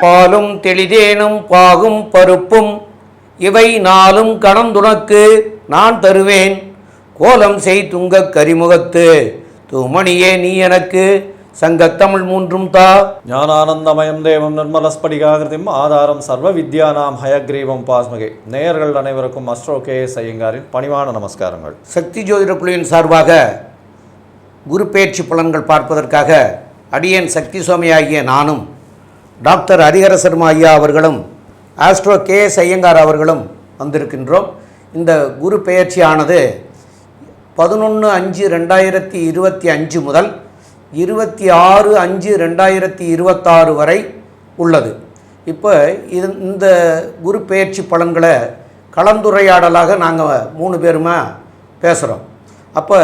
பாலும் தெளிதேனும் பாகும் பருப்பும். இவை நாளும் கணந்துனக்கு நான் தருவேன். கோலம் செய் துங்கக் கரிமுகத்து. தூமணியே நீ எனக்கு. சங்கத்தமிழ் மூன்றும் தா. ஞானானந்தமயம் தேவம் நிர்மலஸ்படிகாகிருதிம். ஆதாரம் சர்வ வித்யானாம் ஹயக்ரீவம் பாஸ்மகே. நேயர்கள் அனைவருக்கும் அஸ்ட்ரோ கே எஸ் ஐயங்காரின் பணிவான நமஸ்காரங்கள். சக்தி ஜோதிட குழுவின் சார்பாக குரு பெயர்ச்சி பலன்கள் பார்ப்பதற்காக அடியேன் சக்தி சுவாமி ஆகிய நானும் டாக்டர் ஹரிஹர சர்மா ஐயா அவர்களும் ஆஸ்ட்ரோ கே எஸ் ஐயங்கார் அவர்களும் வந்திருக்கின்றோம். இந்த குரு பெயர்ச்சியானது பதினொன்று அஞ்சு ரெண்டாயிரத்தி இருபத்தி அஞ்சு முதல் இருபத்தி ஆறு அஞ்சு ரெண்டாயிரத்தி இருபத்தாறு வரை உள்ளது. இப்போ இது இந்த குரு பெயர்ச்சி பலன்களை கலந்துரையாடலாக நாங்கள் மூணு பேருமா பேசுகிறோம் அப்போ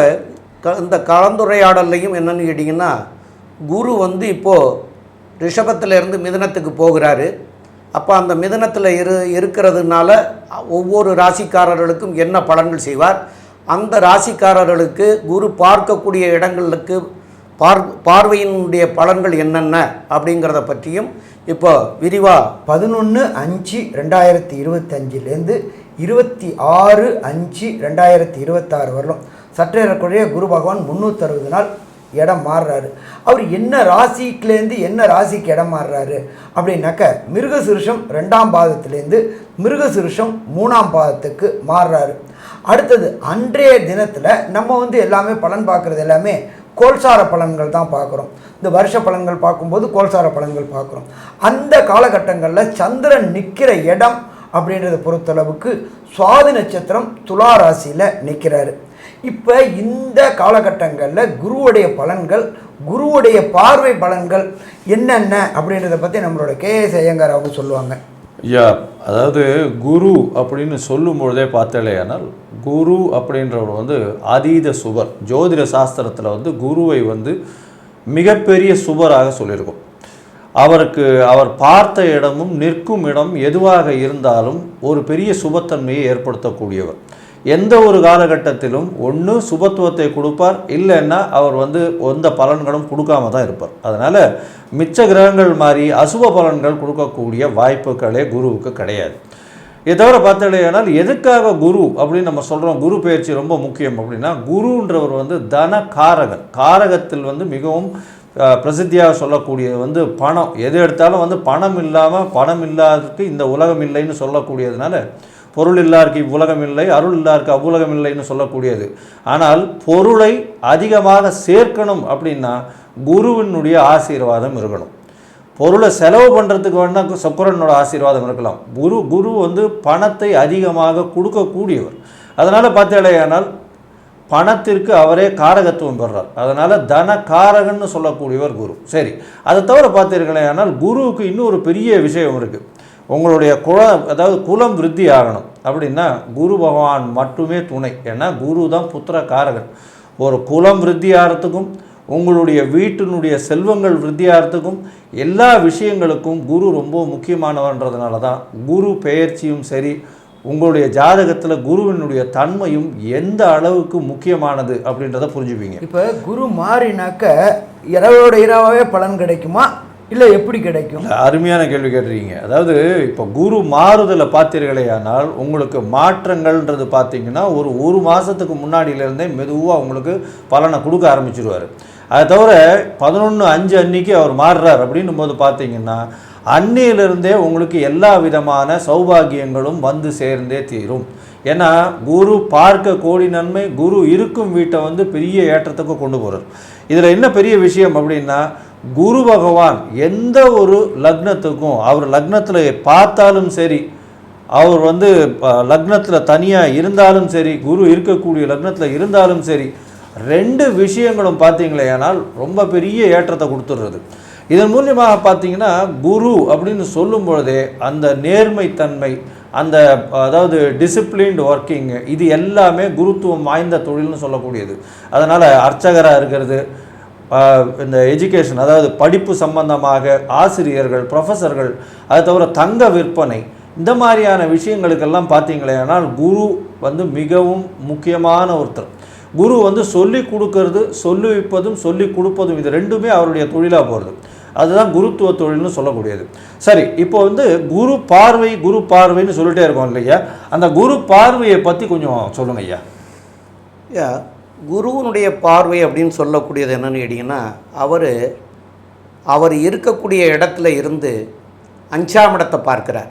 க இந்த கலந்துரையாடல்லையும் என்னென்னு கேட்டிங்கன்னா குரு வந்து இப்போது ரிஷபத்திலேருந்து மிதனத்துக்கு போகிறாரு. அப்போ அந்த மிதனத்தில் இரு இருக்கிறதுனால ஒவ்வொரு ராசிக்காரர்களுக்கும் என்ன பலன்கள் செய்வார்? அந்த ராசிக்காரர்களுக்கு குரு பார்க்கக்கூடிய இடங்களுக்கு பார் பார்வையினுடைய பலன்கள் என்னென்ன அப்படிங்கிறத பற்றியும் இப்போ விரிவாக பதினொன்று அஞ்சு ரெண்டாயிரத்தி இருபத்தஞ்சிலேருந்து இருபத்தி ஆறு அஞ்சு ரெண்டாயிரத்தி இருபத்தாறு வரலும் சற்றேறக்குறைய குரு பகவான் முந்நூற்றறுபது நாள் இடம் மாறுறாரு. அவர் என்ன ராசிக்குலேருந்து என்ன ராசிக்கு இடம் மாறுறாரு? அப்படின்னாக்க மிருகசுருஷம் ரெண்டாம் பாதத்துலேருந்து மிருகசுருஷம் மூணாம் பாதத்துக்கு மாறுறாரு. அடுத்தது அன்றைய தினத்தில் நம்ம வந்து எல்லாமே பலன் பார்க்குறது எல்லாமே கோல்சார பலன்கள் தான் பார்க்குறோம். இந்த வருஷ பலன்கள் பார்க்கும்போது கோல்சார பலன்கள் பார்க்குறோம். அந்த காலகட்டங்களில் சந்திரன் நிற்கிற இடம் அப்படின்றத பொறுத்தளவுக்கு சுவாதி நட்சத்திரம் துலா ராசியில் நிற்கிறாரு இப்போ இந்த காலகட்டங்களில் குருவுடைய பலன்கள் குருவுடைய பார்வை பலன்கள் என்னென்ன அப்படின்றத பற்றி நம்மளோட கேஎஸ் ஐயங்கார் அவங்க சொல்லுவாங்க. ஐயா அதாவது குரு அப்படின்னு சொல்லும் பொழுதே பார்த்தலையானால் குரு அப்படின்றவர் வந்து அதீத சுவர் ஜோதிட சாஸ்திரத்தில் வந்து குருவை வந்து மிகப்பெரிய சுவராக சொல்லியிருக்கோம். அவருக்கு அவர் பார்த்த இடமும் நிற்கும் இடம் எதுவாக இருந்தாலும் ஒரு பெரிய சுபத்தன்மையை ஏற்படுத்தக்கூடியவர். எந்த ஒரு காலகட்டத்திலும் ஒன்று சுபத்துவத்தை கொடுப்பார் இல்லைன்னா அவர் வந்து எந்த பலன்களும் கொடுக்காம தான் இருப்பார். அதனால் மிச்ச கிரகங்கள் மாதிரி அசுப பலன்கள் கொடுக்கக்கூடிய வாய்ப்புகளே குருவுக்கு கிடையாது. இதை தவிர பார்த்தீங்கன்னா எதுக்காக குரு அப்படின்னு நம்ம சொல்கிறோம் குரு பயிற்சி ரொம்ப முக்கியம் அப்படின்னா குருன்றவர் வந்து தன காரகன் காரகத்தில் வந்து மிகவும் பிரசித்தியாக சொல்லக்கூடியது வந்து பணம். எது எடுத்தாலும் வந்து பணம் இல்லாமல் பணம் இல்லாததுக்கு இந்த உலகம் இல்லைன்னு சொல்லக்கூடியதுனால பொருள் இல்லாருக்கு இவ்வுலகம் இல்லை அருள் இல்லாருக்கு அவ்வுலகம் இல்லைன்னு சொல்லக்கூடியது. ஆனால் பொருளை அதிகமாக சேர்க்கணும் அப்படின்னா குருவினுடைய ஆசீர்வாதம் இருக்கணும். பொருளை செலவு பண்ணுறதுக்கு வேணால் சுக்கரனோட ஆசீர்வாதம் இருக்கலாம். குரு குரு வந்து பணத்தை அதிகமாக கொடுக்கக்கூடியவர். அதனால் பார்த்தாலேயானால் பணத்திற்கு அவரே காரகத்துவம் பெறார். அதனால் தன காரகன்னு சொல்லக்கூடியவர் குரு. சரி அதை தவிர பார்த்தீர்களேனால் குருவுக்கு இன்னொரு பெரிய விஷயம் இருக்குது உங்களுடைய குல அதாவது குலம் விருத்தி ஆகணும் அப்படின்னா குரு பகவான் மட்டுமே துணை. ஏன்னா குரு தான் புத்திர காரகன் ஒரு குலம் விருத்தி ஆகிறதுக்கும் உங்களுடைய வீட்டினுடைய செல்வங்கள் விருத்தியாகிறதுக்கும் எல்லா விஷயங்களுக்கும் குரு ரொம்ப முக்கியமானவன்றதுனால தான் குரு பெயர்ச்சியும் சரி உங்களுடைய ஜாதகத்தில் குருவினுடைய தன்மையும் எந்த அளவுக்கு முக்கியமானது அப்படின்றத புரிஞ்சுப்பீங்க. இப்போ குரு மாறினாக்க இரவோட இரவாகவே பலன் கிடைக்குமா? இல்லை எப்படி கிடைக்கும்? அருமையான கேள்வி கேட்டிருக்கீங்க. அதாவது இப்போ குரு மாறுதலை பார்த்தீர்களே ஆனால் உங்களுக்கு மாற்றங்கள்ன்றது பார்த்தீங்கன்னா ஒரு ஒரு மாதத்துக்கு முன்னாடியிலேருந்தே மெதுவாக உங்களுக்கு பலனை கொடுக்க ஆரம்பிச்சிருவார். அதை தவிர பதினொன்று அஞ்சு அன்னைக்கு அவர் மாறுறார் அப்படின்னும் போது பார்த்தீங்கன்னா அன்னையிலிருந்தே உங்களுக்கு எல்லா விதமான சௌபாகியங்களும் வந்து சேர்ந்தே தீரும். ஏன்னா குரு பார்க்க கோடி நன்மை குரு இருக்கும் வீட்டை வந்து பெரிய ஏற்றத்துக்கு கொண்டு போகிறார் இதில் என்ன பெரிய விஷயம் அப்படின்னா குரு பகவான் எந்த ஒரு லக்னத்துக்கும் அவர் லக்னத்தில் பார்த்தாலும் சரி அவர் வந்து லக்னத்தில் தனியாக இருந்தாலும் சரி குரு இருக்கக்கூடிய லக்னத்தில் இருந்தாலும் சரி ரெண்டு விஷயங்களும் பார்த்தீங்களே ஆனால் ரொம்ப பெரிய ஏற்றத்தை கொடுத்துடுறது. இதன் மூலியமாக பார்த்தீங்கன்னா குரு அப்படின்னு சொல்லும் பொழுதே அந்த நேர்மைத்தன்மை அந்த அதாவது டிசிப்ளின்டு ஒர்க்கிங் இது எல்லாமே குருத்துவம் வாய்ந்த தொழில்னு சொல்லக்கூடியது. அதனால் அர்ச்சகராக இருக்கிறது இந்த எஜுகேஷன் அதாவது படிப்பு சம்பந்தமாக ஆசிரியர்கள் ப்ரொஃபஸர்கள் அது தவிர தங்க விற்பனை இந்த மாதிரியான விஷயங்களுக்கெல்லாம் பார்த்தீங்களே ஆனால் குரு வந்து மிகவும் முக்கியமான ஒருத்தர். குரு வந்து சொல்லி கொடுக்கறது சொல்லி வைப்பதும் சொல்லி கொடுப்பதும் இது ரெண்டுமே அவருடைய தொழிலாக போகிறது அதுதான் குருத்துவ தொழில்னு சொல்லக்கூடியது. சரி இப்போ வந்து குரு பார்வை குரு பார்வைன்னு சொல்லிட்டே இருக்கோம் இல்லையா? அந்த குரு பார்வையை பற்றி கொஞ்சம் சொல்லுங்க ஐயா. ஐயா குருவனுடைய பார்வை அப்படின்னு சொல்லக்கூடியது என்னென்னு கேட்டிங்கன்னா அவர் அவர் இருக்கக்கூடிய இடத்துல இருந்து அஞ்சாம் இடத்தை பார்க்கிறார்.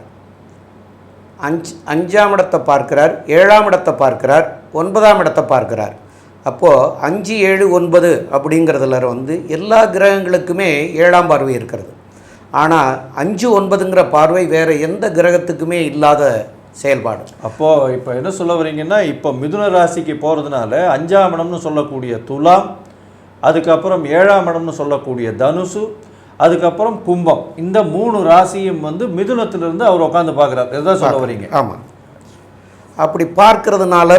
அஞ்ச் அஞ்சாம் இடத்தை பார்க்கிறார் ஏழாம் இடத்தை பார்க்கிறார் ஒன்பதாம் இடத்தை பார்க்கிறார். அப்போது அஞ்சு ஏழு ஒன்பது அப்படிங்கிறதுல வந்து எல்லா கிரகங்களுக்குமே ஏழாம் பார்வை இருக்கிறது. ஆனால் அஞ்சு ஒன்பதுங்கிற பார்வை வேறு எந்த கிரகத்துக்குமே இல்லாத செயல்பாடு. அப்போது இப்போ என்ன சொல்ல வரீங்கன்னா இப்போ மிதுன ராசிக்கு போகிறதுனால அஞ்சாம் இடம்னு சொல்லக்கூடிய துலாம் அதுக்கப்புறம் ஏழாம் இடம்னு சொல்லக்கூடிய தனுசு அதுக்கப்புறம் கும்பம். இந்த மூணு ராசியும் வந்து மிதுனத்திலிருந்து அவர் உட்காந்து பார்க்குறாரு இதுதான் சொல்ல வரீங்க ஆமாம் அப்படி பார்க்கறதுனால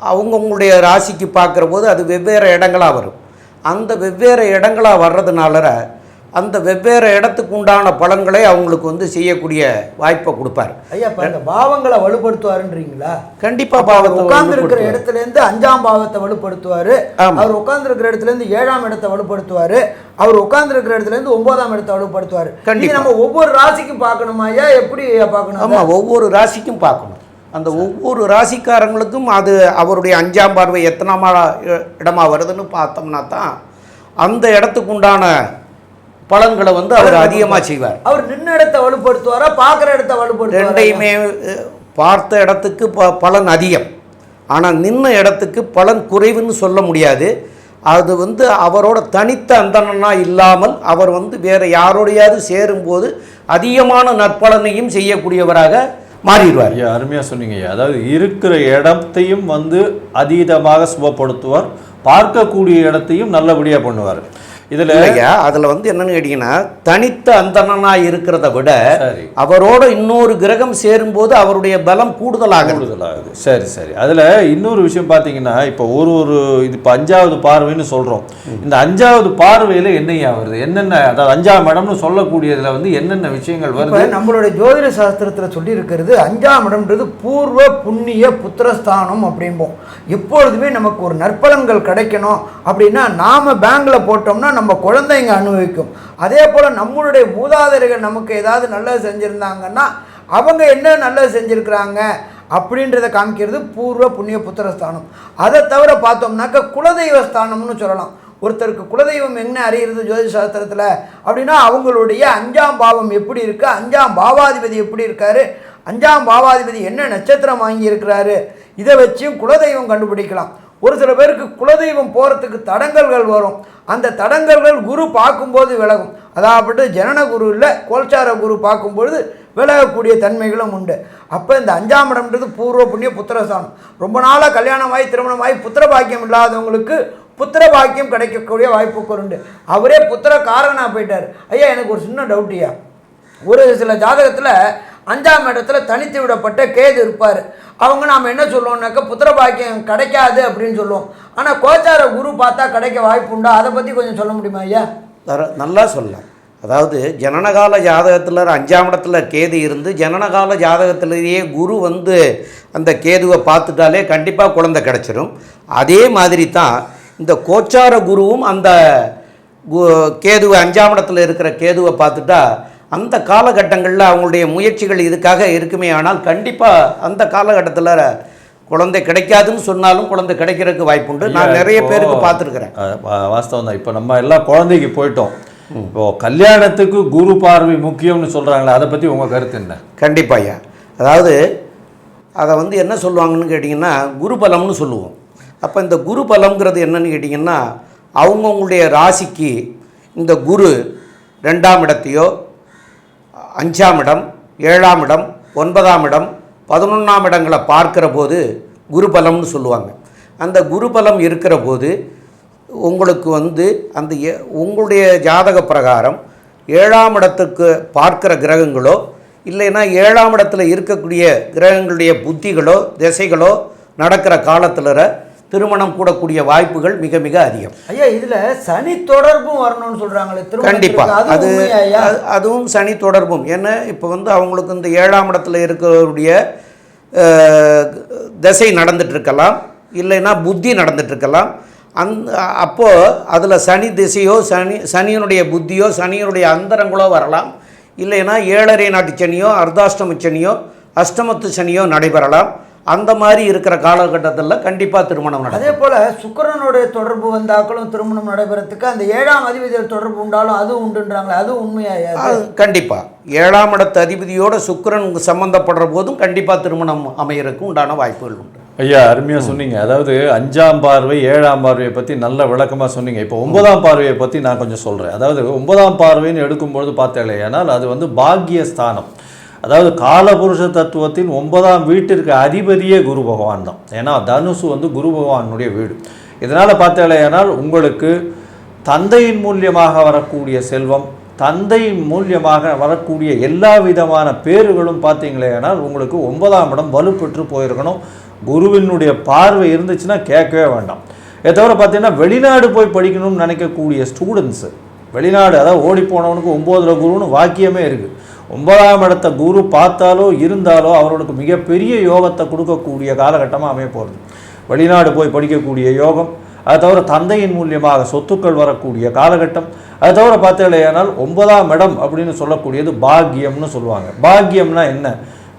அவங்கவுங்களுடைய ராசிக்கு பார்க்குற போது அது வெவ்வேறு இடங்களாக வரும். அந்த வெவ்வேறு இடங்களாக வர்றதுனால அந்த வெவ்வேறு இடத்துக்கு உண்டான பலன்களை அவங்களுக்கு வந்து செய்யக்கூடிய வாய்ப்பை கொடுப்பார் ஐயா இந்த பாவங்களை வலுப்படுத்துவாருன்றீங்களா கண்டிப்பாக பாவத்தை உட்கார்ந்து இருக்கிற. இடத்துல இருந்து அஞ்சாம் பாவத்தை வலுப்படுத்துவாரு ஆமா. அவர் உட்கார்ந்து இருக்கிற இடத்துல இருந்து ஏழாம் இடத்தை வலுப்படுத்துவாரு அவர் உட்கார்ந்து இருக்கிற இடத்துல இருந்து ஒன்பதாம் இடத்தை வலுப்படுத்துவாரு கண்டிப்பா. நம்ம ஒவ்வொரு ராசிக்கும் பார்க்கணுமா ஐயா எப்படி பார்க்கணும்? ஆமாம் ஒவ்வொரு ராசிக்கும் பார்க்கணும் அந்த ஒவ்வொரு ராசிக்காரங்களுக்கும் அது அவருடைய அஞ்சாம் பார்வை எத்தனாமா இடமா வருதுன்னு பார்த்தோம்னா தான் அந்த இடத்துக்கு உண்டான பலன்களை வந்து அவர் அதிகமாக செய்வார். அவர் நின்ன இடத்தை வலுப்படுத்துவாரா பார்க்குற இடத்தை வலுப்படுத்துவாரா ரெண்டையுமே பார்த்த இடத்துக்கு ப பலன் அதிகம். ஆனால் நின்ன இடத்துக்கு பலன் குறைவுன்னு சொல்ல முடியாது. அது வந்து அவரோட தனித்த அந்தணனா இல்லாமல் அவர் வந்து வேறு யாரோடையாவது சேரும்போது அதிகமான நற்பலனையும் செய்யக்கூடியவராக மாறிடுவார். ஐயா அருமையாக சொன்னீங்க ஐயா. அதாவது இருக்கிற இடத்தையும் வந்து அதீதமாக சுபப்படுத்துவார். பார்க்கக்கூடிய இடத்தையும் நல்லபடியாக பண்ணுவார். இதில் இல்லையா அதில் வந்து என்னன்னு கேட்டிங்கன்னா தனித்த அந்தணனாக இருக்கிறத விட அவரோட இன்னொரு கிரகம் சேரும்போது அவருடைய பலம் கூடுதலாக கூடுதலாகுது. சரி சரி. அதில் இன்னொரு விஷயம் பார்த்தீங்கன்னா இப்போ ஒரு ஒரு இது இப்போ அஞ்சாவது பார்வைன்னு சொல்கிறோம் இந்த அஞ்சாவது பார்வையில் என்னையா வருது? என்னென்ன அதாவது அஞ்சாம் இடம்னு சொல்லக்கூடியதில் வந்து என்னென்ன விஷயங்கள் வருது? நம்மளுடைய ஜோதிட சாஸ்திரத்துல சொல்லி இருக்கிறது அஞ்சாம் இடம்ன்றது பூர்வ புண்ணிய புத்திரஸ்தானம் அப்படிம்போம். எப்பொழுதுமே நமக்கு ஒரு நற்பலன்கள் கிடைக்கணும் அப்படின்னா நாம பேங்க்ல போட்டோம்னா நம்ம குழந்தைங்க அனுபவிக்கும். அதே போல் நம்மளுடைய மூதாதையர்கள் நமக்கு ஏதாவது நல்லது செஞ்சுருந்தாங்கன்னா அவங்க என்ன நல்லது செஞ்சுருக்கிறாங்க அப்படின்றத காமிக்கிறது பூர்வ புண்ணிய புத்திரஸ்தானம். அதை தவிர பார்த்தோம்னாக்க குலதெய்வ ஸ்தானம்னு சொல்லலாம். ஒருத்தருக்கு குலதெய்வம் என்ன அறிகிறது ஜோதிஷாஸ்திரத்தில் அப்படின்னா அவங்களுடைய அஞ்சாம் பாவம் எப்படி இருக்குது அஞ்சாம் பாவாதிபதி எப்படி இருக்காரு அஞ்சாம் பாவாதிபதி என்ன நட்சத்திரம் வாங்கியிருக்கிறாரு இதை வச்சும் குலதெய்வம் கண்டுபிடிக்கலாம். ஒரு சில பேருக்கு குலதெய்வம் போகிறதுக்கு தடங்கல்கள் வரும். அந்த தடங்கல்கள் குரு பார்க்கும்போது விலகும். அதாவது ஜனன குரு இல்லை கோல்சார குரு பார்க்கும்பொழுது விலகக்கூடிய தன்மைகளும் உண்டு. அப்போ இந்த அஞ்சாம் இடம்ன்றது பூர்வ புண்ணிய புத்திரஸ்தானம். ரொம்ப நாளாக கல்யாணமாகி திருமணமாகி புத்திர பாக்கியம் இல்லாதவங்களுக்கு புத்திர பாக்கியம் கிடைக்கக்கூடிய வாய்ப்புகள் உண்டு. அவரே புத்திர காரணம் போயிட்டார். ஐயா எனக்கு ஒரு சின்ன டவுட்டியா ஒரு சில ஜாதகத்தில் அஞ்சாம் இடத்துல தனித்து விடப்பட்ட கேது இருப்பார். அவங்க நாம் என்ன சொல்லுவோம்னாக்க புத்திர பாக்கியம் கிடைக்காது அப்படின்னு சொல்லுவோம். ஆனால் கோச்சார குரு பார்த்தா கிடைக்க வாய்ப்பு உண்டா? அதை பற்றி கொஞ்சம் சொல்ல முடியுமா ஐயா? தர- நல்லா சொல்லலாம். அதாவது ஜனனகால ஜாதகத்தில் அஞ்சாம் இடத்துல கேது இருந்து ஜனனகால ஜாதகத்திலேயே குரு வந்து அந்த கேதுவை பார்த்துட்டாலே கண்டிப்பாக குழந்தை கிடச்சிரும். அதே மாதிரி தான் இந்த கோச்சார குருவும் அந்த கு- கேதுவை அஞ்சாம் இடத்துல இருக்கிற கேதுவை பார்த்துட்டா அந்த காலகட்டங்களில் அவங்களுடைய முயற்சிகள் இதுக்காக இருக்குமே ஆனால் கண்டிப்பாக அந்த காலகட்டத்தில் குழந்தை கிடைக்காதுன்னு சொன்னாலும் குழந்தை கிடைக்கிறதுக்கு வாய்ப்புண்டு. நான் நிறைய பேருக்கு பார்த்துருக்குறேன். வாஸ்தவம் தான். இப்போ நம்ம எல்லாம் குழந்தைக்கு போயிட்டோம். இப்போ கல்யாணத்துக்கு குரு பார்வை முக்கியம்னு சொல்றாங்களே அதை பத்தி உங்க கருத்து என்ன? கண்டிப்பாக ஐயா. அதாவது அதை வந்து என்ன சொல்லுவாங்கன்னு கேட்டிங்கன்னா குருபலம்னு சொல்லுவோம். அப்போ இந்த குருபலம்ங்கிறது என்னன்னு கேட்டிங்கன்னா அவங்கவுங்களுடைய ராசிக்கு இந்த குரு ரெண்டாம் இடத்தையோ அஞ்சாம் இடம் ஏழாம் இடம் ஒன்பதாம் இடம் பதினொன்றாம் இடங்களை பார்க்கிற போது குருபலம்னு சொல்லுவாங்க. அந்த குருபலம் இருக்கிற போது உங்களுக்கு வந்து அந்த ஏ- உங்களுடைய ஜாதக பிரகாரம் ஏழாம் இடத்துக்கு பார்க்கிற கிரகங்களோ இல்லைன்னா ஏழாம் இடத்துல இருக்கக்கூடிய கிரகங்களுடைய புத்திகளோ திசைகளோ நடக்கிற காலத்தில் திருமணம் கூடக்கூடிய வாய்ப்புகள் மிக மிக அதிகம். ஐயா இதில் சனி தொடர்பும் வரணும்னு சொல்கிறாங்களே கண்டிப்பாக அது அதுவும் சனி தொடர்பும். ஏன்னா இப்போ வந்து அவங்களுக்கு இந்த ஏழாம் இடத்துல இருக்கிறவருடைய திசை நடந்துட்டு இருக்கலாம் இல்லைன்னா புத்தி நடந்துட்டு இருக்கலாம் அந்த அப்போது அதில் சனி திசையோ சனி சனியினுடைய புத்தியோ சனியினுடைய அந்தரங்களோ வரலாம். இல்லைன்னா ஏழரை நாட்டு சனியோ அர்த்தாஷ்டம சனியோ அஷ்டமத்து சனியோ நடைபெறலாம். அந்த மாதிரி இருக்கிற காலகட்டத்தில் கண்டிப்பாக திருமணம் நடக்கும். அதே போல சுக்கிரனுடைய தொடர்பு வந்தாக்களும் திருமணம் நடைபெறத்துக்கு அந்த ஏழாம் அதிபதியோட தொடர்பு உண்டாலும் அதுவும் உண்டுன்றாங்களே அதுவும் உண்மையா அது கண்டிப்பாக ஏழாம் இடத்து அதிபதியோட சுக்கிரன் சம்பந்தப்படுற போதும் கண்டிப்பாக திருமணம் அமையறதுக்கு உண்டான வாய்ப்புகள் உண்டு. ஐயா அருமையாக சொன்னீங்க. அதாவது அஞ்சாம் பார்வை ஏழாம் பார்வையை பற்றி நல்ல விளக்கமாக சொன்னீங்க. இப்போ ஒன்பதாம் பார்வையை பற்றி நான் கொஞ்சம் சொல்கிறேன் அதாவது ஒன்பதாம் பார்வைன்னு எடுக்கும்பொழுது பார்த்தேன் அது வந்து பாக்கிய ஸ்தானம் அதாவது காலபுருஷ தத்துவத்தின் ஒன்பதாம் வீட்டிற்கு அதிபதியே குரு பகவான் தான். ஏன்னா தனுசு வந்து குரு பகவானுடைய வீடு. இதனால் பார்த்தாலேயானால் உங்களுக்கு தந்தையின் மூலியமாக வரக்கூடிய செல்வம் தந்தையின் மூலியமாக வரக்கூடிய எல்லா விதமான பேறுகளும் பார்த்தீங்களேனால் உங்களுக்கு ஒன்பதாம் இடம் வலுப்பெற்று போயிருக்கணும். குருவினுடைய பார்வை இருந்துச்சுன்னா கேட்கவே வேண்டாம். இதை தவிர பார்த்தீங்கன்னா வெளிநாடு போய் படிக்கணும்னு நினைக்கக்கூடிய ஸ்டூடெண்ட்ஸு வெளிநாடு அதாவது ஓடி போனவனுக்கு ஒம்போதில் குருன்னு வாக்கியமே இருக்குது ஒன்பதாம் இடத்த குரு பார்த்தாலோ இருந்தாலோ அவர்களுக்கு மிகப்பெரிய யோகத்தை கொடுக்கக்கூடிய காலகட்டமாக அமைய போகிறது வெளிநாடு போய் படிக்கக்கூடிய யோகம் அது தவிர தந்தையின் மூலியமாக சொத்துக்கள் வரக்கூடிய காலகட்டம் அது தவிர பார்த்தீங்களேனால் ஒன்பதாம் இடம் அப்படின்னு சொல்லக்கூடியது பாக்கியம்னு சொல்லுவாங்க. பாக்கியம்னா என்ன?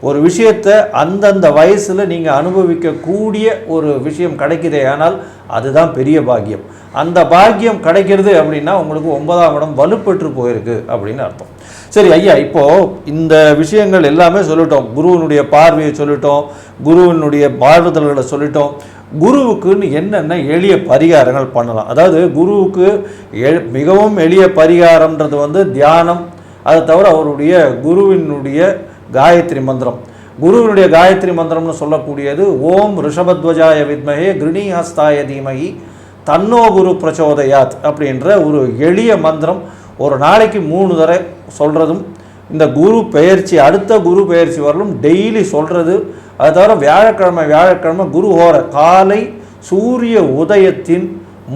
ஒரு விஷயத்தை அந்தந்த வயசில் நீங்கள் அனுபவிக்கக்கூடிய ஒரு விஷயம் கிடைக்குதே ஆனால் அதுதான் பெரிய பாக்கியம். அந்த பாக்கியம் கிடைக்கிறது அப்படின்னா உங்களுக்கு ஒன்பதாம் இடம் வலுப்பெற்று போயிருக்கு அப்படின்னு அர்த்தம். சரி ஐயா இப்போது இந்த விஷயங்கள் எல்லாமே சொல்லிட்டோம். குருவினுடைய பார்வையை சொல்லிட்டோம். குருவினுடைய வாழ்வுதல்களை சொல்லிட்டோம். குருவுக்குன்னு என்னென்ன எளிய பரிகாரங்கள் பண்ணலாம்? அதாவது குருவுக்கு எ- மிகவும் எளிய பரிகாரம்ன்றது வந்து தியானம். அதை தவிர அவருடைய குருவினுடைய காயத்ரி மந்திரம். குருவினுடைய காயத்ரி மந்திரம்னு சொல்லக்கூடியது ஓம் ரிஷபத்வஜாய வித்மகே கிருணிஹஸ்தாய தீமகி தன்னோ குரு பிரச்சோதயாத் அப்படின்ற ஒரு எளிய மந்திரம். ஒரு நாளைக்கு மூணு தடவை சொல்கிறதும் இந்த குரு பெயர்ச்சி அடுத்த குரு பெயர்ச்சி வரலும் டெய்லி சொல்கிறது அது தவிர வியாழக்கிழமை வியாழக்கிழமை குரு ஹோர காலை சூரிய உதயத்தின்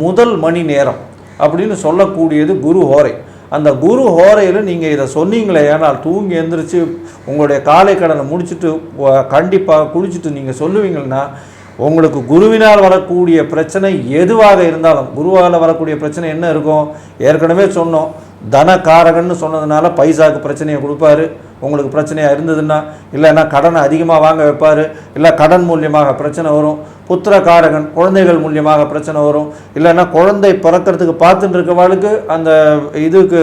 முதல் மணி நேரம் அப்படின்னு சொல்லக்கூடியது குரு ஹோரை. அந்த குரு ஹோரையில் நீங்கள் இதை சொன்னீங்களே ஏனால் தூங்கி எந்திரிச்சு உங்களுடைய காலை கடனை முடிச்சுட்டு கண்டிப்பாக குளிச்சுட்டு நீங்கள் சொல்லுவீங்கன்னா உங்களுக்கு குருவினால் வரக்கூடிய பிரச்சனை எதுவாக இருந்தாலும் குருவால் வரக்கூடிய பிரச்சனை என்ன இருக்கும்? ஏற்கனவே சொன்னோம். தனகாரகன்னு சொன்னதுனால பைசாக்கு பிரச்சனையை கொடுப்பாரு. உங்களுக்கு பிரச்சனையாக இருந்ததுன்னா இல்லைன்னா கடனை அதிகமாக வாங்க வைப்பார். இல்லை கடன் மூலியமாக பிரச்சனை வரும். புத்திரகாரகன் குழந்தைகள் மூலியமாக பிரச்சனை வரும். இல்லைன்னா குழந்தை பிறக்கிறதுக்கு பார்த்துட்டு இருக்கவாளுக்கு அந்த இதுக்கு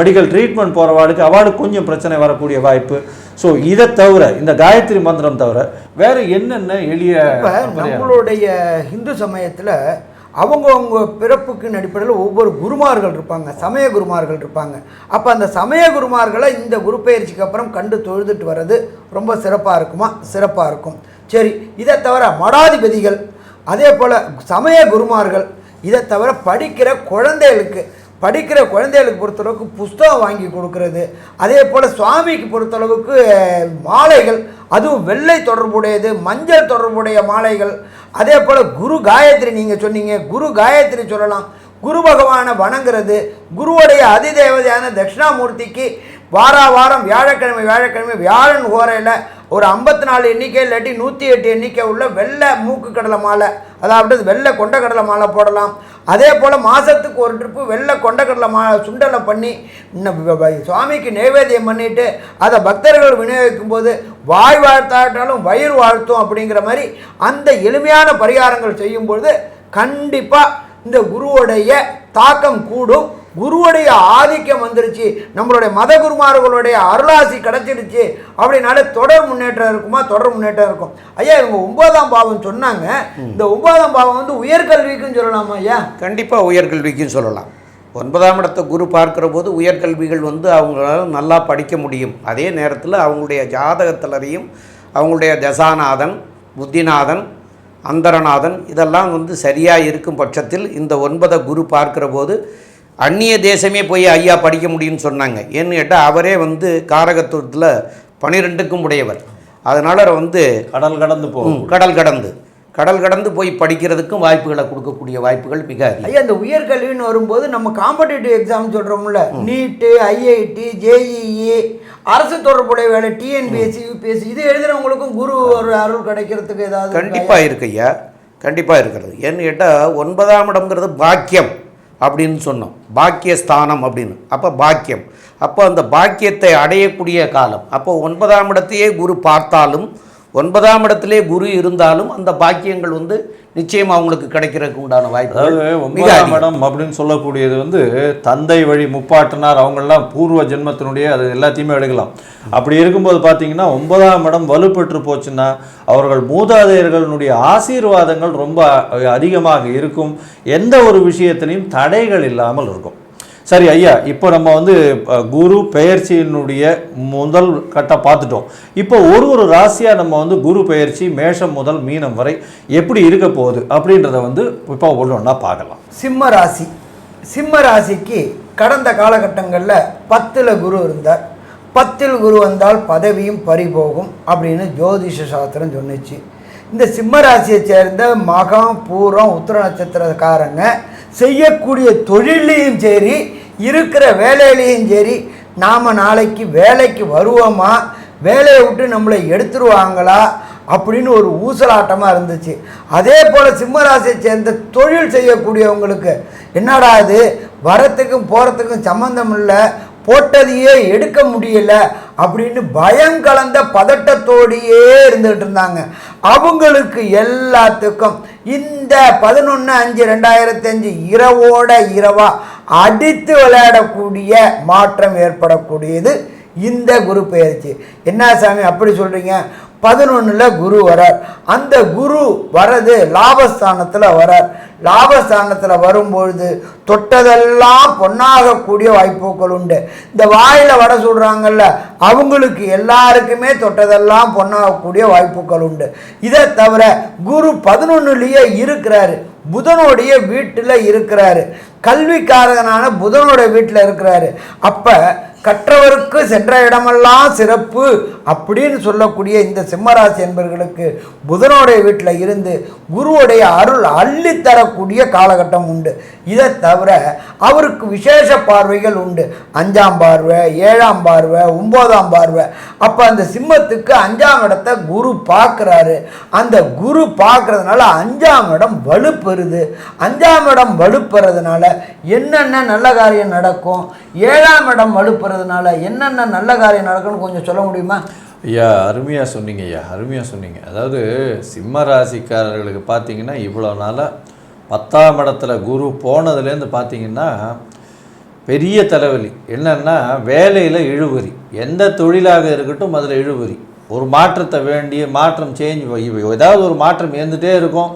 மெடிக்கல் ட்ரீட்மெண்ட் போகிறவாளுக்கு அவளுக்கு கொஞ்சம் பிரச்சனை வரக்கூடிய வாய்ப்பு. ஸோ இதை தவிர இந்த காயத்ரி மந்திரம் தவிர வேற என்னென்ன எளிய நம்மளுடைய ஹிந்து சமயத்தில் அவங்கவுங்க பிறப்புக்கு அடிப்படையில் ஒவ்வொரு குருமார்கள் இருப்பாங்க சமய குருமார்கள் இருப்பாங்க. அப்போ அந்த சமய குருமார்களை இந்த குரு பயிற்சிக்கு அப்புறம் கண்டு தொழுதுட்டு வர்றது ரொம்ப சிறப்பாக இருக்குமா? சிறப்பாக இருக்கும். சரி இதை தவிர மடாதிபதிகள் அதே போல் சமய குருமார்கள் இதை தவிர படிக்கிற குழந்தைகளுக்கு படிக்கிற குழந்தைகளுக்கு பொறுத்தளவுக்கு புஸ்தகம் வாங்கி கொடுக்கறது. அதே போல் சுவாமிக்கு பொறுத்தளவுக்கு மாலைகள் அதுவும் வெள்ளை தொடர்புடையது மஞ்சள் தொடர்புடைய மாலைகள் அதே போல் குரு காயத்ரி நீங்கள் சொன்னீங்க குரு காயத்ரி சொல்லலாம். குரு பகவானை வணங்குறது குருவுடைய அதிதேவதையான தட்சிணாமூர்த்திக்கு வாரா வாரம் வியாழக்கிழமை வியாழக்கிழமை வியாழன் ஓரையில் ஒரு ஐம்பத்தி நாலு எண்ணிக்கை இல்லாட்டி நூற்றி எட்டு எண்ணிக்கை உள்ள வெள்ளை மூக்கு கடலை மாலை அதாவது வெள்ளை கொண்ட கடலை மாலை போடலாம். அதே போல் மாதத்துக்கு ஒரு ட்ரிப்பு வெள்ளை கொண்டக்கடலை மா சுண்டலை பண்ணி சுவாமிக்கு நைவேத்தியம் பண்ணிவிட்டு அதை பக்தர்கள் விநியோகிக்கும் போது வாய் வாழ்த்தாட்டாலும் வயிறு வாழ்த்தும் அப்படிங்கிற மாதிரி அந்த எளிமையான பரிகாரங்கள் செய்யும்பொழுது கண்டிப்பாக இந்த குருவுடைய தாக்கம் கூடும். குருவுடைய ஆதிக்கம் வந்துருச்சு. நம்மளுடைய மத குருமார்களுடைய அருளாசி கிடைச்சிடுச்சு. அப்படின்னாலே தொடர் முன்னேற்றம் இருக்குமா? தொடர் முன்னேற்றம் இருக்கும். ஐயா இவங்க ஒன்பதாம் பாவம் சொன்னாங்க. இந்த ஒன்பதாம் பாவம் வந்து உயர்கல்விக்குன்னு சொல்லலாமா ஐயா? கண்டிப்பாக உயர்கல்விக்கும் சொல்லலாம். ஒன்பதாம் இடத்தை குரு பார்க்கிற போது உயர்கல்விகள் வந்து அவங்களால நல்லா படிக்க முடியும். அதே நேரத்தில் அவங்களுடைய ஜாதகத்திலரையும் அவங்களுடைய தசாநாதன் புத்திநாதன் அந்தரநாதன் இதெல்லாம் வந்து சரியாக இருக்கும் பட்சத்தில் இந்த ஒன்பதை குரு பார்க்கிற போது அந்நிய தேசமே போய் ஐயா படிக்க முடியும்னு சொன்னாங்க. ஏன்னு கேட்டால் அவரே வந்து காரகத்துவத்தில் பனிரெண்டுக்கும் உடையவர். அதனால் வந்து கடல் கடந்து போகும் கடல் கடந்து. கடல் கடந்து போய் படிக்கிறதுக்கும் வாய்ப்புகளை கொடுக்கக்கூடிய வாய்ப்புகள் மிக ஐயா இந்த உயர்கல்வின்னு வரும்போது நம்ம காம்படிட்டிவ் எக்ஸாம் சொல்கிறோம்ல நீட்டு ஐஐடி ஜேஇஇ அரசு தொடர்புடைய வேலை டிஎன்பிஎஸ்சி யூபிஎஸ்சி இது எழுதுறவங்களுக்கும் குரு ஒரு அருள் கிடைக்கிறதுக்கு ஏதாவது? கண்டிப்பாக இருக்கு ஐயா. கண்டிப்பாக இருக்கிறது. ஏன்னு கேட்டால் ஒன்பதாம் இடம்ங்கிறது பாக்கியம். அப்படின்னு சொன்னோம். பாக்கியஸ்தானம் அப்படின்னு. அப்போ பாக்கியம். அப்போ அந்த பாக்கியத்தை அடையக்கூடிய காலம். அப்போ ஒன்பதாம் இடத்தையே குரு பார்த்தாலும் ஒன்பதாம் இடத்திலே குரு இருந்தாலும் அந்த பாக்கியங்கள் வந்து நிச்சயம் அவங்களுக்கு கிடைக்கிறதுக்கு உண்டான வாய்ப்பு அதாவது ஒன்பதாம் இடம் அப்படின்னு சொல்லக்கூடியது வந்து தந்தை வழி முப்பாட்டனார் அவங்கெல்லாம் பூர்வ ஜென்மத்தினுடைய அது எல்லாத்தையுமே எடுக்கலாம். அப்படி இருக்கும்போது பார்த்தீங்கன்னா ஒன்பதாம் இடம் வலுப்பெற்று போச்சுன்னா அவர்கள் மூதாதையர்களுடைய ஆசீர்வாதங்கள் ரொம்ப அதிகமாக இருக்கும். எந்த ஒரு விஷயத்திலையும் தடைகள் இல்லாமல் இருக்கும். சரி ஐயா இப்போ நம்ம வந்து குரு பெயர்ச்சியினுடைய முதல் கட்டம் பார்த்துட்டோம். இப்போ ஒரு ஒரு ராசியாக நம்ம வந்து குரு பெயர்ச்சி மேஷம் முதல் மீனம் வரை எப்படி இருக்க போகுது அப்படின்றத வந்து இப்போ ஒன்று பார்க்கலாம். சிம்ம ராசி. சிம்ம ராசிக்கு கடந்த காலகட்டங்களில் பத்தில் குரு இருந்தார். பத்தில் குரு வந்தால் பதவியும் பறிபோகும் அப்படின்னு ஜோதிஷ சாஸ்திரம் சொன்னிச்சு. இந்த சிம்ம ராசியை சேர்ந்த மகம் பூரம் உத்திர நட்சத்திரக்காரங்க செய்யக்கூடிய தொழிலையும் சரி இருக்கிற வேலையிலையும் சரி நாம் நாளைக்கு வேலைக்கு வருவோமா? வேலையை விட்டு நம்மளை எடுத்துருவாங்களா? அப்படின்னு ஒரு ஊசலாட்டமாக இருந்துச்சு. அதே போல் சிம்மராசியை சேர்ந்த தொழில் செய்யக்கூடியவங்களுக்கு என்னடா இது? வரத்துக்கும் போகிறதுக்கும் சம்மந்தம் இல்லை. போட்டதையே எடுக்க முடியல. அப்படின்னு பயம் கலந்த பதட்டத்தோடையே இருந்துகிட்டு இருந்தாங்க. அவங்களுக்கு எல்லாத்துக்கும் இந்த பதினொன்று அஞ்சு ரெண்டாயிரத்தி அஞ்சு இரவோட இரவா அடித்து விளையாடக்கூடிய மாற்றம் ஏற்படக்கூடியது. இந்த குரு பெயர்ச்சி. என்ன சாமி அப்படி சொல்கிறீங்க பதினொன்றில் குரு வரார். அந்த குரு வரது லாபஸ்தானத்தில் வரார். லாபஸ்தானத்தில் வரும்பொழுது தொட்டதெல்லாம் பொன்னாகக்கூடிய வாய்ப்புகள் உண்டு. இந்த வாயில் வர சொல்கிறாங்கல்ல அவங்களுக்கு எல்லாருக்குமே தொட்டதெல்லாம் பொன்னாகக்கூடிய வாய்ப்புகள் உண்டு. இதை தவிர குரு பதினொன்றுலேயே இருக்கிறாரு. புதனுடைய வீட்டில் இருக்கிறாரு. கல்விக்காரகனான புதனோட வீட்டில் இருக்கிறாரு. அப்போ கற்றவருக்கு சென்ற இடமெல்லாம் சிறப்பு அப்படின்னு சொல்லக்கூடிய இந்த சிம்மராசி என்பவர்களுக்கு புதனுடைய வீட்டில் இருந்து குருவுடைய அருள் அள்ளித்தரக்கூடிய காலகட்டம் உண்டு. இதை தவிர அவருக்கு விசேஷ பார்வைகள் உண்டு. அஞ்சாம் பார்வை ஏழாம் பார்வை ஒம்போதாம் பார்வை. அப்போ அந்த சிம்மத்துக்கு அஞ்சாம் இடத்தை குரு பார்க்குறாரு. அந்த குரு பார்க்குறதுனால அஞ்சாம் இடம் வலுப்பெறுது. அஞ்சாம் இடம் வலுப்பெறதுனால என்னென்ன நல்ல காரியம் நடக்கும்? ஏழாம் இடம் வலுப்பெறதுனால என்னென்ன நல்ல காரியம் நடக்கும்னு கொஞ்சம் சொல்ல முடியுமா? ஐயா அருமையாக சொன்னீங்க ஐயா அருமையாக சொன்னீங்க. அதாவது சிம்ம ராசிக்காரர்களுக்கு பார்த்தீங்கன்னா இவ்வளோ நாளாக பத்தாம் இடத்துல குரு போனதுலேருந்து பார்த்தீங்கன்னா பெரிய தலைவலி. என்னென்னா வேலையில் இழுவரி எந்த தொழிலாக இருக்கட்டும் அதில் இழுவரி ஒரு மாற்றத்தை வேண்டிய மாற்றம் சேஞ்ச் ஏதாவது ஒரு மாற்றம் இருந்துகிட்டே இருக்கும்.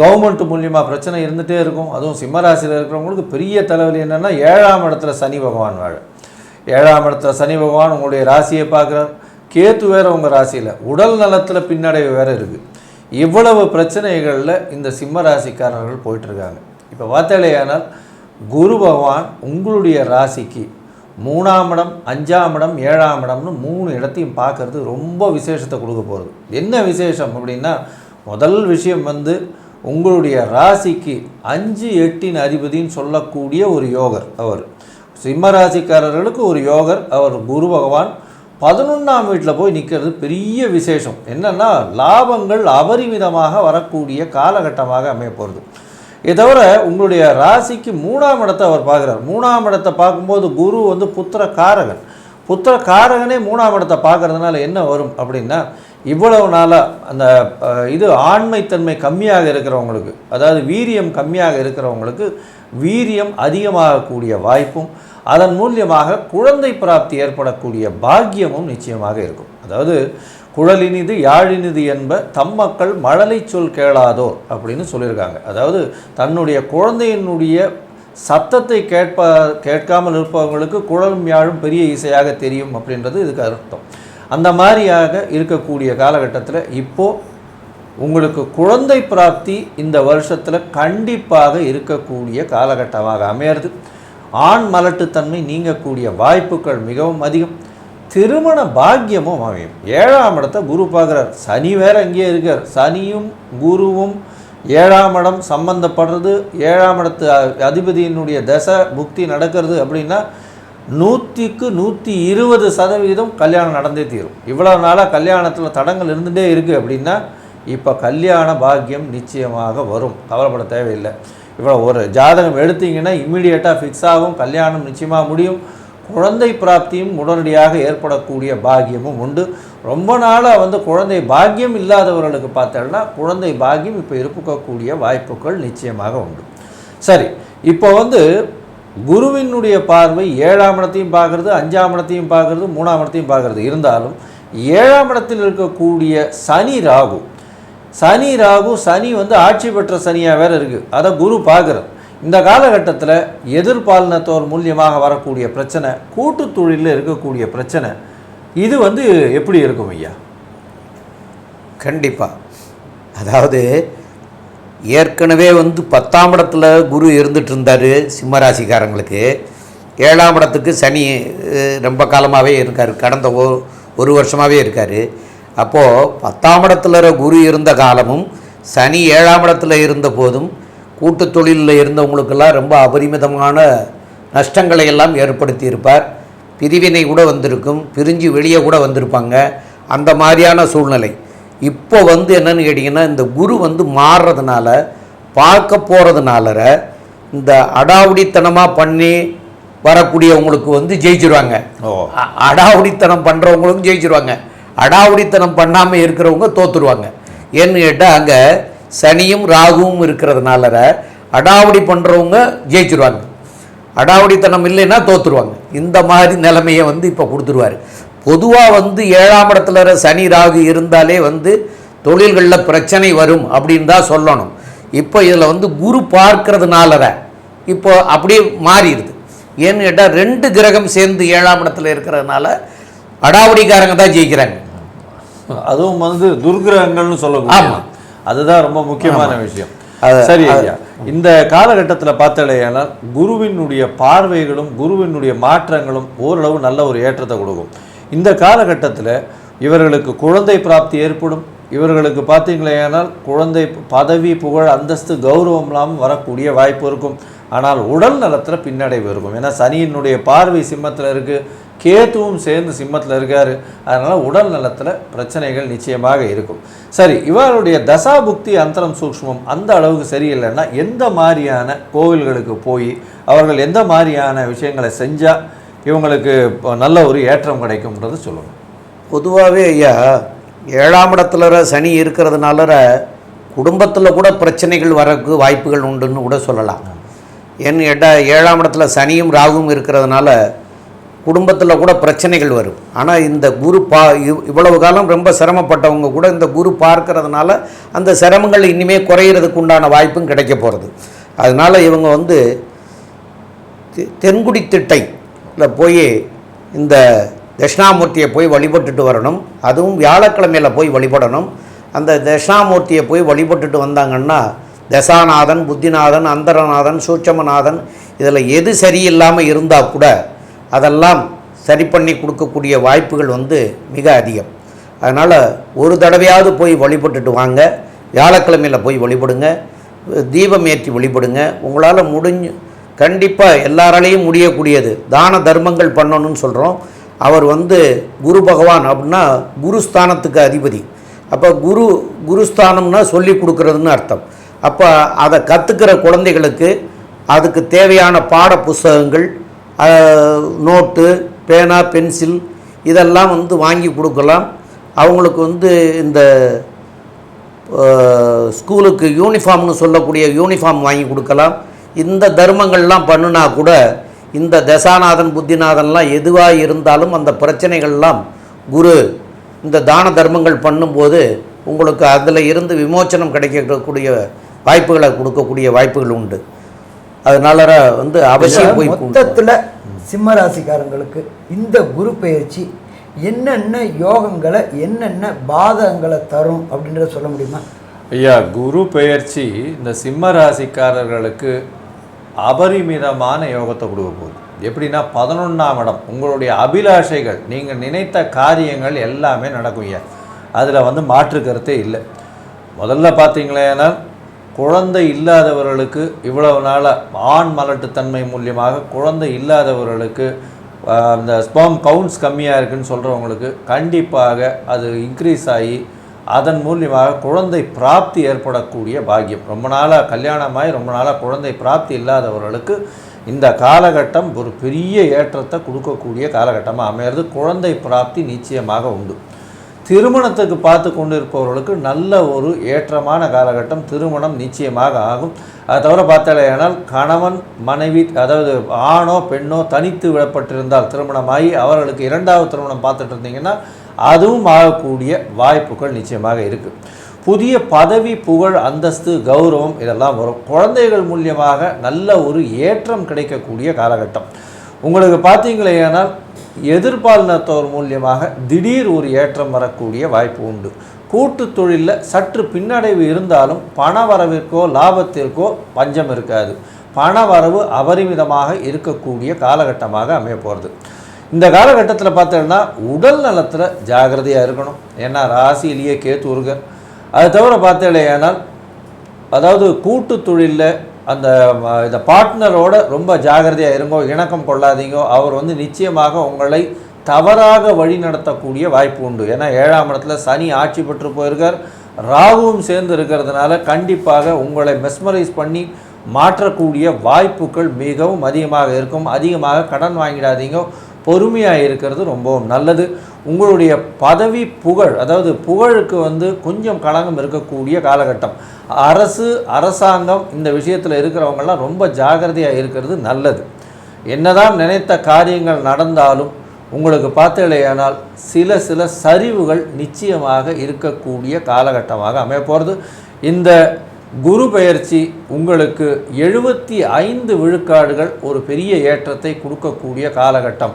கவர்மெண்ட் மூலியமாக பிரச்சனை இருந்துகிட்டே இருக்கும். அதுவும் சிம்மராசியில் இருக்கிறவங்களுக்கு பெரிய தலைவலி என்னென்னா ஏழாம் இடத்துல சனி பகவான் வாழ. ஏழாம் இடத்துல சனி பகவான் உங்களுடைய ராசியை பார்க்குறார். கேத்து வேறு உங்கள் ராசியில். உடல் நலத்தில் பின்னடைவு வேறு இருக்குது இவ்வளவு பிரச்சனைகளில் இந்த சிம்ம ராசிக்காரர்கள் போயிட்டுருக்காங்க. இப்போ பார்த்தாலேயானால் குரு பகவான் உங்களுடைய ராசிக்கு மூணாம் இடம் அஞ்சாம் இடம் ஏழாம் இடம்னு மூணு இடத்தையும் பார்க்கறது ரொம்ப விசேஷத்தை கொடுக்க போகிறது என்ன விசேஷம் அப்படின்னா முதல் விஷயம் வந்து உங்களுடைய ராசிக்கு அஞ்சு எட்டின் அதிபதின்னு சொல்லக்கூடிய ஒரு யோகர் அவர். சிம்மராசிக்காரர்களுக்கு ஒரு யோகர் அவர் குரு பகவான். பதினொன்றாம் வீட்டில் போய் நிற்கிறது பெரிய விசேஷம். என்னென்னா லாபங்கள் அபரிமிதமாக வரக்கூடிய காலகட்டமாக அமைய போகிறது. இதை தவிர உங்களுடைய ராசிக்கு மூணாம் இடத்தை அவர் பார்க்குறார். மூணாம் இடத்தை பார்க்கும்போது குரு வந்து புத்திர காரகன் புத்திர காரகனே மூணாம் இடத்தை பார்க்கறதுனால என்ன வரும் அப்படின்னா இவ்வளவு நாளாக அந்த இது ஆண்மைத்தன்மை கம்மியாக இருக்கிறவங்களுக்கு அதாவது வீரியம் கம்மியாக இருக்கிறவங்களுக்கு வீரியம் அதிகமாகக்கூடிய வாய்ப்பும் அதன் மூலியமாக குழந்தை பிராப்தி ஏற்படக்கூடிய பாக்கியமும் நிச்சயமாக இருக்கும். அதாவது குழலினிது யாழினிது என்ப தம்மக்கள் மழலை சொல் கேளாதோர் அப்படின்னு சொல்லியிருக்காங்க. அதாவது தன்னுடைய குழந்தையினுடைய சத்தத்தை கேட்ப கேட்காமல் இருப்பவங்களுக்கு குழலும் யாழும் பெரிய இசையாக தெரியும் அப்படின்றது இதுக்கு அர்த்தம். அந்த மாதிரியாக இருக்கக்கூடிய காலகட்டத்தில் இப்போது உங்களுக்கு குழந்தை பிராப்தி இந்த வருஷத்தில் கண்டிப்பாக இருக்கக்கூடிய காலகட்டமாக அமையிறது. ஆண் மலட்டுத்தன்மை நீங்கக்கூடிய வாய்ப்புகள் மிகவும் அதிகம். திருமண பாக்கியமும் அமையும். ஏழாம் இடத்தை குரு பார்க்குறார். சனி வேற இங்கேயே இருக்கார். சனியும் குருவும் ஏழாம் இடம் சம்பந்தப்படுறது. ஏழாம் இடத்து அதிபதியினுடைய தசை புக்தி நடக்கிறது அப்படின்னா நூற்றிக்கு நூற்றி இருபது சதவீதம் கல்யாணம் நடந்தே தீரும். இவ்வளோ நாளாக கல்யாணத்தில் தடங்கள் இருந்துகிட்டே இருக்குது அப்படின்னா இப்போ கல்யாண பாக்கியம் நிச்சயமாக வரும். கவலைப்பட தேவையில்லை. இவ்வளோ ஒரு ஜாதகம் எடுத்தீங்கன்னா இம்மிடியேட்டாக ஃபிக்ஸ் ஆகும் கல்யாணம் நிச்சயமாக முடியும். குழந்தை பிராப்தியும் உடனடியாக ஏற்படக்கூடிய பாக்கியமும் உண்டு. ரொம்ப நாளாக வந்து குழந்தை பாக்கியம் இல்லாதவர்களுக்கு பார்த்தோம்னா குழந்தை பாக்கியம் இப்போ இருக்கக்கூடிய வாய்ப்புகள் நிச்சயமாக உண்டு. சரி இப்போ வந்து குருவினுடைய பார்வை ஏழாம் இடத்தையும் பார்க்கறது அஞ்சாம் இடத்தையும் பார்க்கறது மூணாம் இடத்தையும் பார்க்கறது. இருந்தாலும் ஏழாம் இடத்தில் இருக்கக்கூடிய சனி ராகு சனி ராகு சனி வந்து ஆட்சி பெற்ற சனியாக வேற இருக்குது அதை குரு பார்க்குறது இந்த காலகட்டத்தில் எதிர்பாலினத்தோர் மூலியமாக வரக்கூடிய பிரச்சனை கூட்டு தொழிலில் இருக்கக்கூடிய பிரச்சனை இது வந்து எப்படி இருக்கும் ஐயா? கண்டிப்பாக அதாவது ஏற்கனவே வந்து பத்தாம் இடத்துல குரு இருந்துட்டு இருந்தார் சிம்மராசிக்காரங்களுக்கு. ஏழாம் இடத்துக்கு சனி ரொம்ப காலமாகவே இருக்கார். கடந்த ஒரு வருஷமாகவே இருக்கார். அப்போது பத்தாம் இடத்துல குரு இருந்த காலமும் சனி ஏழாம் இடத்துல இருந்த போதும் கூட்டுத் தொழிலில் இருந்தவங்களுக்கெல்லாம் ரொம்ப அபரிமிதமான நஷ்டங்களை எல்லாம் ஏற்படுத்தியிருப்பார். பிரிவினை கூட வந்திருக்கும் பிரிஞ்சு வெளியே கூட வந்திருப்பாங்க. அந்த மாதிரியான சூழ்நிலை. இப்போ வந்து என்னன்னு கேட்டிங்கன்னா இந்த குரு வந்து மாறுறதுனால பார்க்க போகிறதுனால இந்த அடாவடித்தனமாக பண்ணி வரக்கூடியவங்களுக்கு வந்து ஜெயிச்சிருவாங்க. அடாவடித்தனம் பண்ணுறவங்களுக்கும் ஜெயிச்சிருவாங்க. அடாவடித்தனம் பண்ணாமல் இருக்கிறவங்க தோத்துருவாங்க. ஏன்னு கேட்டால் அங்கே சனியும் ராகுவும் இருக்கிறதுனால அடாவடி பண்ணுறவங்க ஜெயிச்சிருவாங்க. அடாவடித்தனம் இல்லைன்னா தோத்துருவாங்க. இந்த மாதிரி நிலைமையை வந்து இப்போ கொடுத்துருவாரு. பொதுவாக வந்து ஏழாம் இடத்துல சனி ராகு இருந்தாலே வந்து தொழில்களில் பிரச்சனை வரும் அப்படின்னு தான் சொல்லணும். இப்போ இதில் வந்து குரு பார்க்கறதுனால இப்போ அப்படியே மாறிடுது. ஏன்னு கேட்டால் ரெண்டு கிரகம் சேர்ந்து ஏழாம் இடத்துல இருக்கிறதுனால அடாவடிக்காரங்க தான் ஜெயிக்கிறாங்க. அதுவும் வந்து துர்கிரகங்கள்னு சொல்லக்கூடிய ஆமா. அதுதான் ரொம்ப முக்கியமான விஷயம். சரி ஐயா. இந்த காலகட்டத்தில் பார்த்தாலேயானா குருவினுடைய பார்வைகளும் குருவினுடைய மாற்றங்களும் ஓரளவு நல்ல ஒரு ஏற்றத்தை கொடுக்கும். இந்த காலகட்டத்தில் இவர்களுக்கு குழந்தை பிராப்தி ஏற்படும். இவர்களுக்கு பார்த்தீங்களேனால் குழந்தை பதவி புகழ் அந்தஸ்து கௌரவம் இல்லாமல் வரக்கூடிய வாய்ப்பு இருக்கும். ஆனால் உடல் நலத்தில் பின்னடைவு இருக்கும். ஏன்னா சனியினுடைய பார்வை சிம்மத்தில் இருக்குது கேத்துவும் சேர்ந்து சிம்மத்தில் இருக்கார். அதனால் உடல் நலத்தில் பிரச்சனைகள் நிச்சயமாக இருக்கும். சரி இவருடைய தசாபுக்தி அந்தரம் சூக்ஷ்மம் அந்த அளவுக்கு சரியில்லைன்னா எந்த மாதிரியான கோவில்களுக்கு போய் அவர்கள் எந்த மாதிரியான விஷயங்களை செஞ்சால் இவங்களுக்கு இப்போ நல்ல ஒரு ஏற்றம் கிடைக்கும்ன்றது சொல்லணும். பொதுவாகவே ஐயா ஏழாம் இடத்துல சனி இருக்கிறதுனால குடும்பத்தில் கூட பிரச்சனைகள் வரக்கு வாய்ப்புகள் உண்டுன்னு கூட சொல்லலாம். ஏன்னு கேட்டால் ஏழாம் இடத்துல சனியும் ராகுவும் இருக்கிறதுனால குடும்பத்தில் கூட பிரச்சனைகள் வரும். ஆனால் இந்த குரு பா இவ்- இவ்வளவு காலம் ரொம்ப சிரமப்பட்டவங்க கூட இந்த குரு பார்க்கறதுனால அந்த சிரமங்கள் இனிமே குறையிறதுக்கு உண்டான வாய்ப்பும் கிடைக்க போகிறது அதனால் இவங்க வந்து தெ- திட்டை திட்டையில் போய் இந்த தட்சிணாமூர்த்தியை போய் வழிபட்டுட்டு வரணும். அதுவும் வியாழக்கிழமையில் போய் வழிபடணும். அந்த தட்சிணாமூர்த்தியை போய் வழிபட்டுட்டு வந்தாங்கன்னா தசாநாதன் புத்திநாதன் அந்தரநாதன் சூட்சமநாதன் இதில் எது சரியில்லாமல் இருந்தால் கூட அதெல்லாம் சரி பண்ணி கொடுக்கக்கூடிய வாய்ப்புகள் வந்து மிக அதிகம். அதனால் ஒரு தடவையாவது போய் வழிபட்டுட்டு வாங்க. வியாழக்கிழமையில் போய் வழிபடுங்க. தீபம் ஏற்றி வழிபடுங்க. உங்களால் முடிஞ்சு கண்டிப்பாக எல்லாராலையும் முடியக்கூடியது. தான தர்மங்கள் பண்ணணும்னு சொல்கிறோம் அவர் வந்து குரு பகவான் அப்படின்னா குருஸ்தானத்துக்கு அதிபதி. அப்போ குரு குருஸ்தானம்னா சொல்லி கொடுக்குறதுன்னு அர்த்தம். அப்போ அதை கற்றுக்கிற குழந்தைகளுக்கு அதுக்கு தேவையான பாட புஸ்தகங்கள் நோட்டு பேனா பென்சில் இதெல்லாம் வந்து வாங்கி கொடுக்கலாம். அவங்களுக்கு வந்து இந்த ஸ்கூலுக்கு யூனிஃபார்ம்னு சொல்லக்கூடிய யூனிஃபார்ம் வாங்கி கொடுக்கலாம். இந்த தர்மங்கள்லாம் பண்ணுனா கூட இந்த தசாநாதன் புத்திநாதன்லாம் எதுவாக இருந்தாலும் அந்த பிரச்சனைகள்லாம் குரு இந்த தான தர்மங்கள் பண்ணும்போது உங்களுக்கு அதில் இருந்து விமோச்சனம் கிடைக்கக்கூடிய வாய்ப்புகளை கொடுக்கக்கூடிய வாய்ப்புகள் உண்டு. அதனால வந்து அவசியம் போய் மொத்தத்தில் சிம்ம ராசிக்காரங்களுக்கு இந்த குரு பெயர்ச்சி என்னென்ன யோகங்களை என்னென்ன பாதகங்களை தரும் அப்படின்றத சொல்ல முடியுமா? ஐயா குரு பெயர்ச்சி இந்த சிம்ம ராசிக்காரர்களுக்கு அபரிமிதமான யோகத்தை கொடுக்க போகுது. எப்படின்னா பதினொன்றாம் இடம் உங்களுடைய அபிலாஷைகள் நீங்கள் நினைத்த காரியங்கள் எல்லாமே நடக்கும் ஐயா. அதில் வந்து மாற்று கருத்தே இல்லை. முதல்ல பார்த்தீங்களேன்னா குழந்தை இல்லாதவர்களுக்கு இவ்வளவு நாளாக ஆண் மலட்டுத்தன்மை மூலியமாக குழந்தை இல்லாதவர்களுக்கு அந்த ஸ்பம் கவுண்ட்ஸ் கம்மியாக இருக்குன்னு சொல்கிறவங்களுக்கு கண்டிப்பாக அது இன்க்ரீஸ் ஆகி அதன் மூலியமாக குழந்தை பிராப்தி ஏற்படக்கூடிய பாக்கியம். ரொம்ப நாளாக கல்யாணமாகி ரொம்ப நாளாக குழந்தை பிராப்தி இல்லாதவர்களுக்கு இந்த காலகட்டம் ஒரு பெரிய ஏற்றத்தை கொடுக்கக்கூடிய காலகட்டமாக அமையிறது. குழந்தை பிராப்தி நிச்சயமாக உண்டு. திருமணத்துக்கு பார்த்து கொண்டு இருப்பவர்களுக்கு நல்ல ஒரு ஏற்றமான காலகட்டம். திருமணம் நிச்சயமாக ஆகும். அதை தவிர பார்த்தாலேயானால் கணவன் மனைவி அதாவது ஆணோ பெண்ணோ தனித்து விடப்பட்டிருந்தால் திருமணமாகி அவர்களுக்கு இரண்டாவது திருமணம் பார்த்துட்டு இருந்தீங்கன்னா அதுவும் ஆகக்கூடிய வாய்ப்புகள் நிச்சயமாக இருக்குது புதிய பதவி புகழ் அந்தஸ்து கௌரவம் இதெல்லாம் வரும். குழந்தைகள் மூலியமாக நல்ல ஒரு ஏற்றம் கிடைக்கக்கூடிய காலகட்டம். உங்களுக்கு பார்த்தீங்களேயானால் எதிர்பாலினத்தோர் மூலியமாக திடீர் ஒரு ஏற்றம் வரக்கூடிய வாய்ப்பு உண்டு. கூட்டு தொழிலில் சற்று பின்னடைவு இருந்தாலும் பண வரவிற்கோ லாபத்திற்கோ பஞ்சம் இருக்காது. பண வரவு அபரிமிதமாக இருக்கக்கூடிய காலகட்டமாக அமைய போகிறது இந்த காலகட்டத்தில் பார்த்தோன்னா உடல் நலத்தில் ஜாகிரதையாக இருக்கணும். ஏன்னா ராசியிலேயே கேத்து உருக அது தவிர பார்த்தேனால் அதாவது கூட்டு தொழிலில் அந்த இந்த பார்ட்னரோட ரொம்ப ஜாகிரதையாக இருங்கோ இணக்கம் கொள்ளாதீங்கோ அவர் வந்து நிச்சயமாக உங்களை தவறாக வழி நடத்தக்கூடிய வாய்ப்பு உண்டு. ஏன்னா ஏழாம் இடத்துல சனி ஆட்சி பெற்று போயிருக்கார். ராகுவும் சேர்ந்து இருக்கிறதுனால கண்டிப்பாக உங்களை மெஸ்மரைஸ் பண்ணி மாற்றக்கூடிய வாய்ப்புகள் மிகவும் அதிகமாக இருக்கும். அதிகமாக கடன் வாங்கிடாதீங்க பொறுமையாக இருக்கிறது ரொம்பவும் நல்லது. உங்களுடைய பதவி புகழ் அதாவது புகழுக்கு வந்து கொஞ்சம் களங்கம் இருக்கக்கூடிய காலகட்டம். அரசு அரசாங்கம் இந்த விஷயத்தில் இருக்கிறவங்கெல்லாம் ரொம்ப ஜாகிரதையாக இருக்கிறது நல்லது. என்னதான் நினைத்த காரியங்கள் நடந்தாலும் உங்களுக்கு பார்த்தலையானால் சில சில சரிவுகள் நிச்சயமாக இருக்கக்கூடிய காலகட்டமாக அமைய போகிறது இந்த குரு பெயர்ச்சி உங்களுக்கு எழுபத்தி ஐந்து விழுக்காடுகள் ஒரு பெரிய ஏற்றத்தை கொடுக்கக்கூடிய காலகட்டம்.